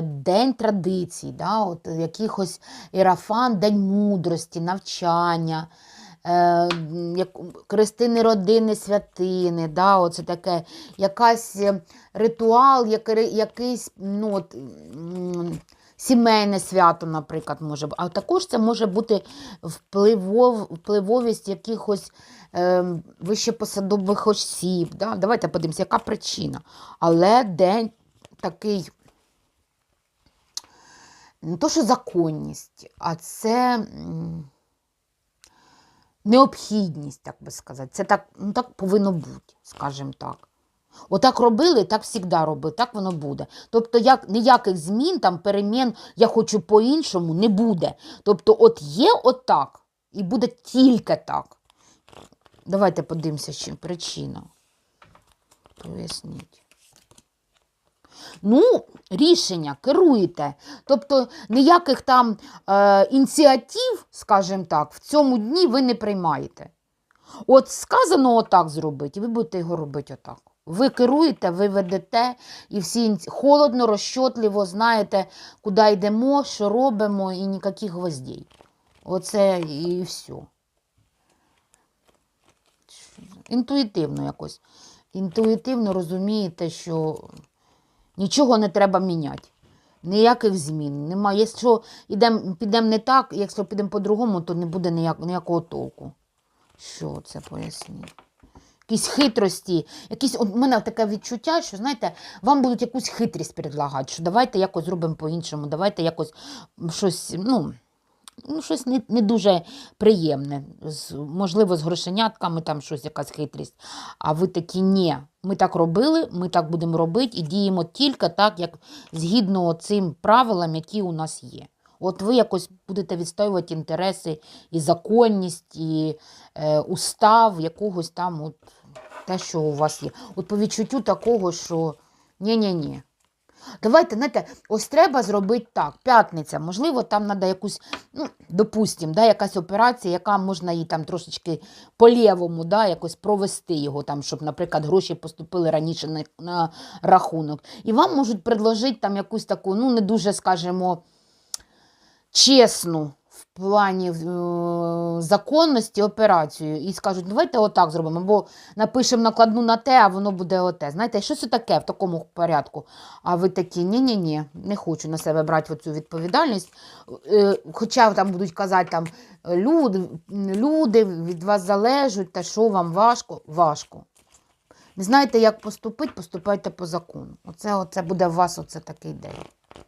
День традицій, да, от якихось ірафан, День мудрості, навчання, е, як, Хрестини родини, святини, да, оце таке, якась е, ритуал, який, якийсь ну, от, сімейне свято, наприклад, може. А також це може бути впливов, впливовість якихось е, вищепосадових осіб. Да? Давайте подивимося, яка причина. Але день такий не то, що законність, а це необхідність, так би сказати. Це так, ну, так повинно бути, скажімо так. Отак робили, так завжди робили, так воно буде. Тобто як, ніяких змін, там, перемін, я хочу по-іншому, не буде. Тобто, от є отак, і буде тільки так. Давайте подивимося, чим причина. Поясніть. Ну, рішення керуєте. Тобто ніяких там е, ініціатив, скажімо так, в цьому дні ви не приймаєте. От сказано отак зробити, і ви будете його робити отак. Ви керуєте, ви ведете, і всі холодно, розчотливо знаєте, куди йдемо, що робимо, і ніяких гвоздей. Оце і все. Інтуїтивно якось. Інтуїтивно розумієте, що нічого не треба міняти. Ніяких змін. Немає. Якщо йдем, підемо не так, якщо підемо по-другому, то не буде ніяк, ніякого толку. Що це поясніть? Якісь хитрості, якісь, у мене таке відчуття, що знаєте, вам будуть якусь хитрість предлагати, що давайте якось зробимо по-іншому, давайте якось щось, ну, ну щось не, не дуже приємне. З, можливо, з грошенятками там щось, якась хитрість. А ви такі ні. Ми так робили, ми так будемо робити і діємо тільки так, як згідно цим правилам, які у нас є. От ви якось будете відстоювати інтереси і законність, і е, устав якогось там, от, те, що у вас є. От по відчуттю такого, що ні-ні-ні. Давайте, знаєте, ось треба зробити так. П'ятниця, можливо, там треба якусь, ну, допустимо, да, якась операція, яка можна її там трошечки по-лєвому, да, якось провести його, там, щоб, наприклад, гроші поступили раніше на, на рахунок. І вам можуть предложити там якусь таку, ну, не дуже, скажімо, чесну в плані е, законності операцію і скажуть, давайте отак зробимо, або напишемо накладну на те, а воно буде оте. Знаєте, що це таке в такому порядку? А ви такі, ні-ні-ні, не хочу на себе брати цю відповідальність. Е, Хоча там будуть казати, там, люди, люди від вас залежать, та що вам важко? Важко. Не знаєте, як поступити, поступайте по закону. Оце, оце буде у вас оце такий день.